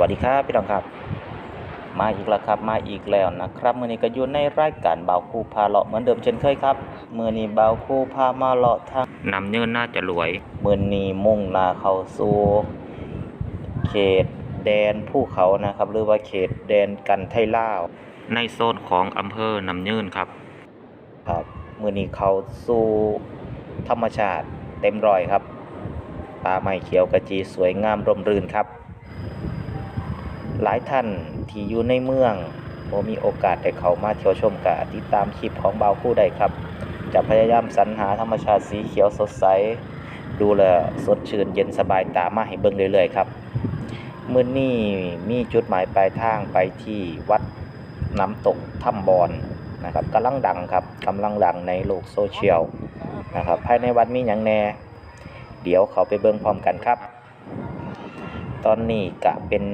วัสดีครับพี่น้องครับ มาอีกแล้วครับมาอีกแล้วนะครับมื่อนี้ก็อยู่ในรายการเบาคู่พาเลาะเหมือนเดิมเช่นเคยครับมื่อนี้เบาคู่พามาเลาะทางนำเนินน่าจะรวยมื่อนี้มุ่งหนาเข้าสู่เขตแดนภูเขานะครับ หรือว่าเขตแดนกันไทยลาวในโซนของอำเภอนำเนินครับ ครับมื่อนี้เขาสู่ธรรมชาติเต็มรอยครับป่าไม้เขียวกระจีสวยงามร่มรื่นครับ หลายท่านที่อยู่ในเมืองบ่มีโอกาสได้เข้ามาเที่ยวชมกะติดตามคลิปของบ่าวคู่ได้ครับ จะพยายามสรรหาธรรมชาติสีเขียวสดใส ดูแลสดชื่นเย็นสบายตามาให้เบิ่งเรื่อยๆครับมื้อนี้มีจุดหมายปลายทางไปที่วัดน้ำตกถ้ำบอนนะครับกำลังดังครับกำลังดังในโลกโซเชียลนะครับภายในวัดมีหยังแน่ เดี๋ยวเขาไปเบิ่งพร้อมกันครับ ตอนนี้กะเป็น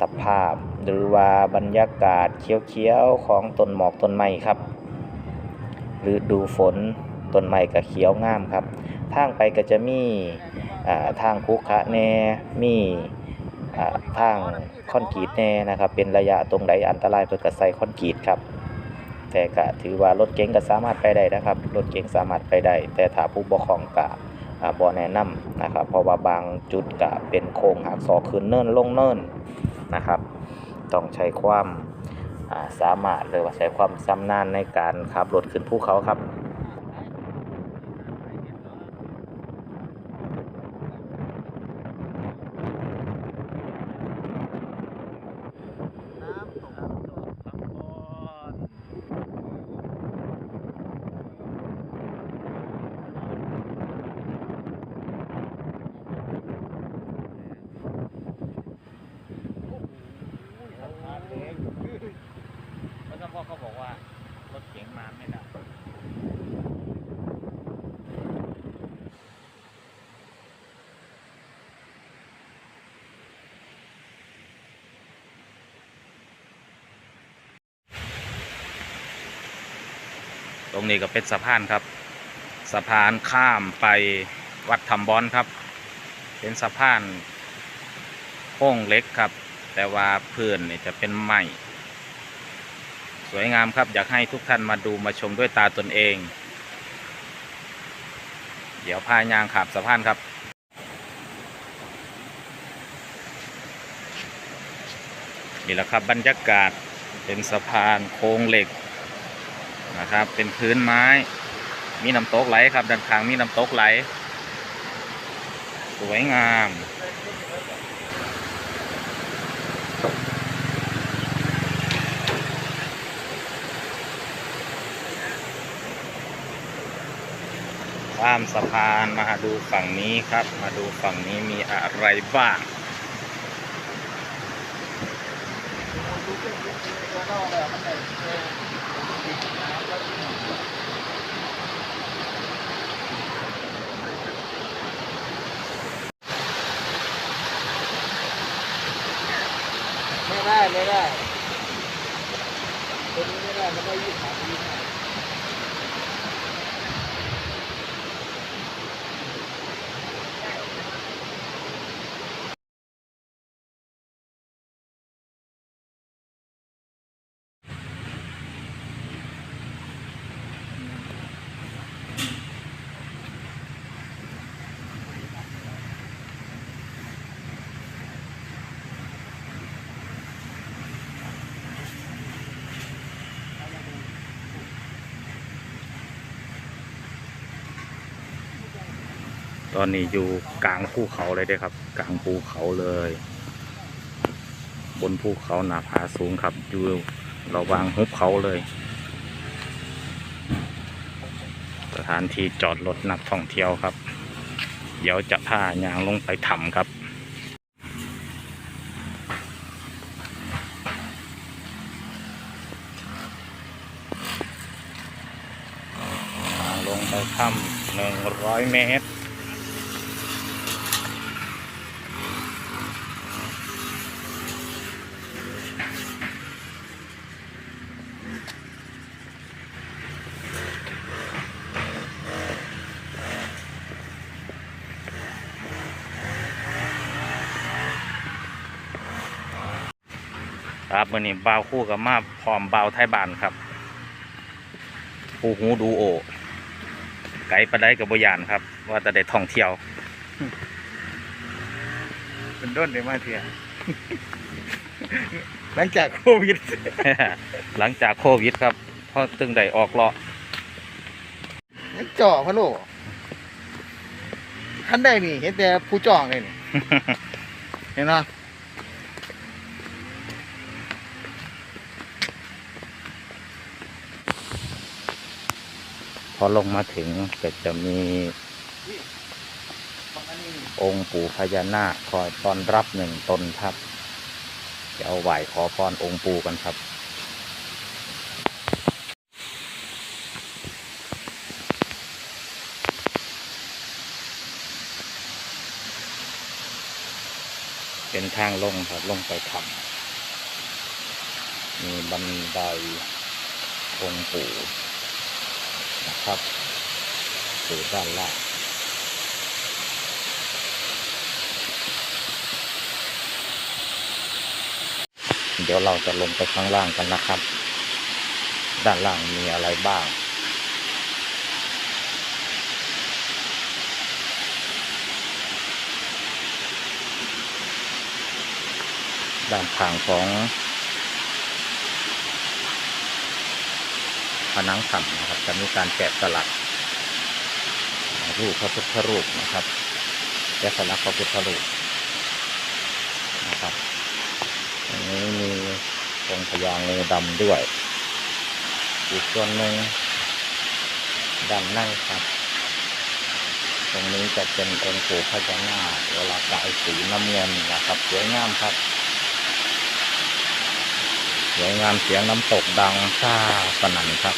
สภาพ หรือว่าบรรยากาศเขียวๆของต้นหมอกต้นไม้ครับฤดูฝนต้นไม้ก็เขียวงามครับ ทางไปก็จะมีอ่าทางคุขะแน่มีอ่าทางคอนกรีตแน่นะครับ เป็นระยะตรงไหนอันตรายเพื่อก็ใส่คอนกรีตครับ แต่ก็ถือว่ารถเก๋งก็สามารถไปได้นะครับ รถเก๋งสามารถไปได้ แต่ถ้าผู้ปกครองกะบ่แนะนำนะครับ เพราะว่าบางจุดก็เป็นโค้งหักศอกขึ้นเนินลงเนิน นะครับต้องใช้ความสามารถหรือว่าใช้ความชำนาญในการขับรถขึ้นภูเขาครับ แล้วก็พ่อเขาบอกว่ารถเก๋งมาไม่ได้ ต รงนี้ก็เป็นสะพานครับ สะพานข้ามไปวัดทำบอนครับ เป็นสะพานโค้งเล็กครับ แต่ว่าพื้นนี่จะเป็นไม้สวยงามครับ อยากให้ทุกท่านมาดูมาชมด้วยตาตนเอง เดี๋ยวพายางขับสะพานครับนี่แหละครับบรรยากาศเป็นสะพานโค้งเหล็ก นะครับ เป็นพื้นไม้ มีน้ำตกไหลครับด้านข้างมีน้ำตกไหล สวยงามข้ามสะพานมาดูฝั่งนี้ครับ มาดูฝั่งนี้มีอะไรบ้าง ไม่ได้ไม่ได้ตัวนี้ไม่ได้มันได้ยี่สิบ อนนี้อยู่กลางภูเขาเลยเด้ครับ กลางภูเขาเลย บนภูเขาหนาผาสูงครับ อยู่ระหว่างหุบเขาเลย สถานที่จอดรถนักท่องเที่ยวครับ เดี๋ยวจะพายางลงไปถ้ำครับลงไปถ้ำหนึ่งร้อยเมตร ครับวันนี้บ่าวคู่กับมาพร้อมบ่าวไทยบ้านครับปูหูดูโอ ไกลปะได้กับบยานครับ ว่าจะได้ท่องเที่ยวเป็นด้นได้มาเถื่อหลังจากโควิด หลังจากโควิดครับเพราะตึงได้ออกเลาะยังจ่อพะโลท่านได้นี่เห็นแต่ผู้จ่องเลยนี่ เห็นไหม พอลงมาถึงก็จะมีองค์ปู่พญานาคคอยต้อนรับหนึ่งตนครับ จะเอาไหวขอพรองค์ปู่กันครับเป็นทางลงครับลงไปถ้ำมีบันไดองค์ปู่ นะครับสู่ด้านล่างเดี๋ยวเราจะลงไปข้างล่างกันนะครับ ด้านล่างมีอะไรบ้าง ด้านข้างของ นังถ้ำนะครับจะมีการแกะสลักรูปพระพุทธรูปนะครับแกะสลักพระพุทธรูปนะครับอันนี้มีองค์พญางูดำด้วย อีกส่วนหนึ่งด้านในครับ ตรงนี้จะเป็นองค์ปู่พญานาคเวลากายสีน้ำเงินนะครับสวยงามครับสวยงามเสียงน้ำตกดังซ่าสนั่นครับ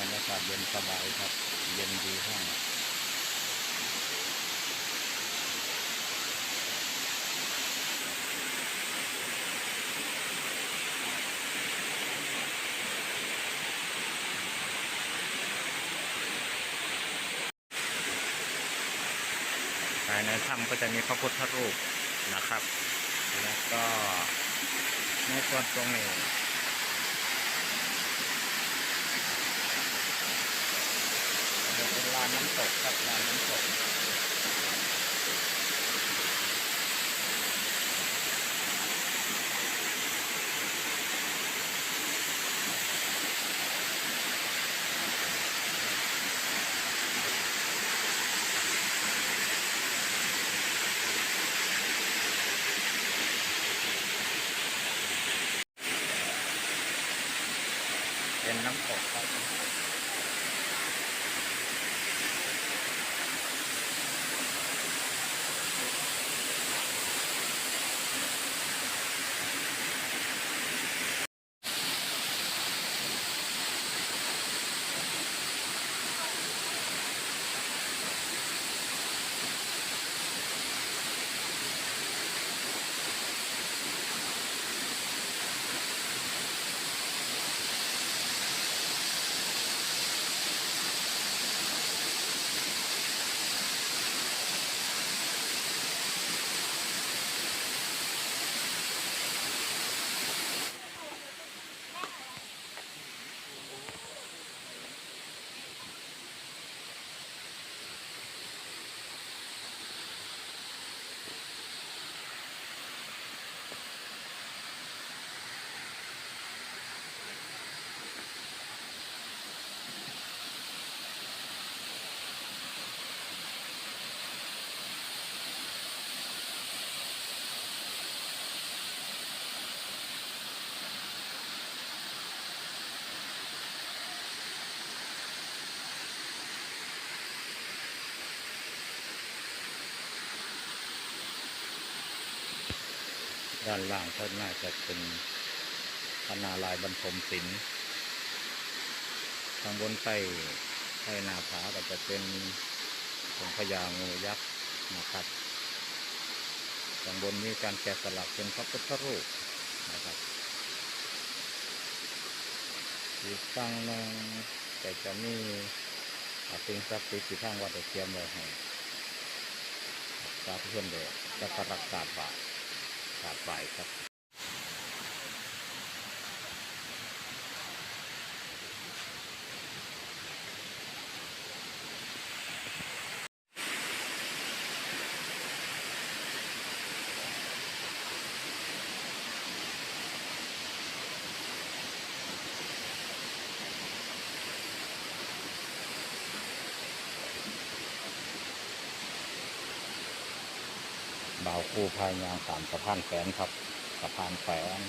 บรรยากาศเย็น สบายครับ เย็นดีห้องภายในถ้ำก็จะมีพระพุทธรูปนะครับ แล้วก็ในส่วนตรงนี้ เป็นลานน้ำตกครับลานน้ำตกเป็นน้ำตกครับบ ด้านล่างก็น่าจะเป็นพนาลายบรรทมศิลป์ข้างบนใต้ใต้หนาผาก็จะเป็นของพญางูยักษ์นะครับข้างบนมีการแกะสลักเป็นพระพุทธรูปนะครับอีกฝั่งหนึ่งก็จะมีอาสิ่งศักดิ์สิทธิ์ที่ทางวัดได้เตรียมไว้ให้สาธุชนเดชจะกราบกราบไหว้ กราบไปครับ บ่าวคู่พายยางสามสะพานแฝนครับสะพานแฝน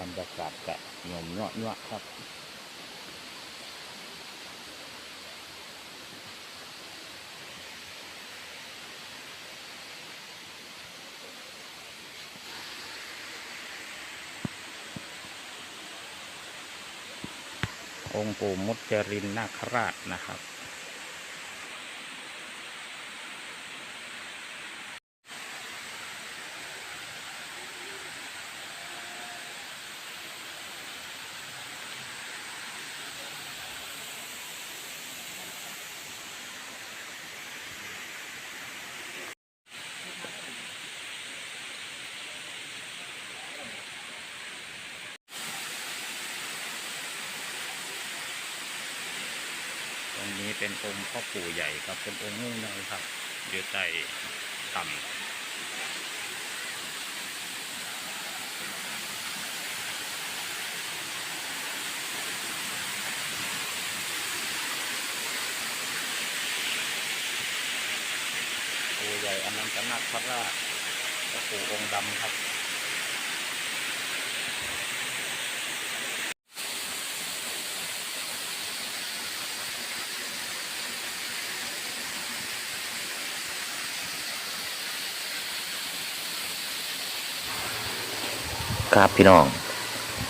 บรรยากาศจะหย่อมเนาะเนาะครับ องค์ปู่มุจรินนาคราชนะครับ เป็นองค์พ่อปู่ใหญ่ครับ เป็นองค์งูใหญ่ครับอยู่ใต้ต่ำปู่ใหญ่อนันตนาคราชพ่อปู่องค์ดำครับ ครับพี่น้อง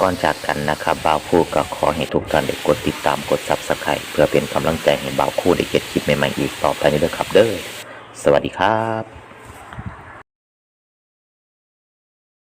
ก่อนจากกันนะครับบ่าวคู่ก็ขอให้ทุกท่านได้กดติดตามกดซับสไครต์เพื่อเป็นกำลังใจให้บ่าวคู่ได้เก็บคลิปใหม่ๆอีกต่อไปนี้ด้วยครับเด้อสวัสดีครับ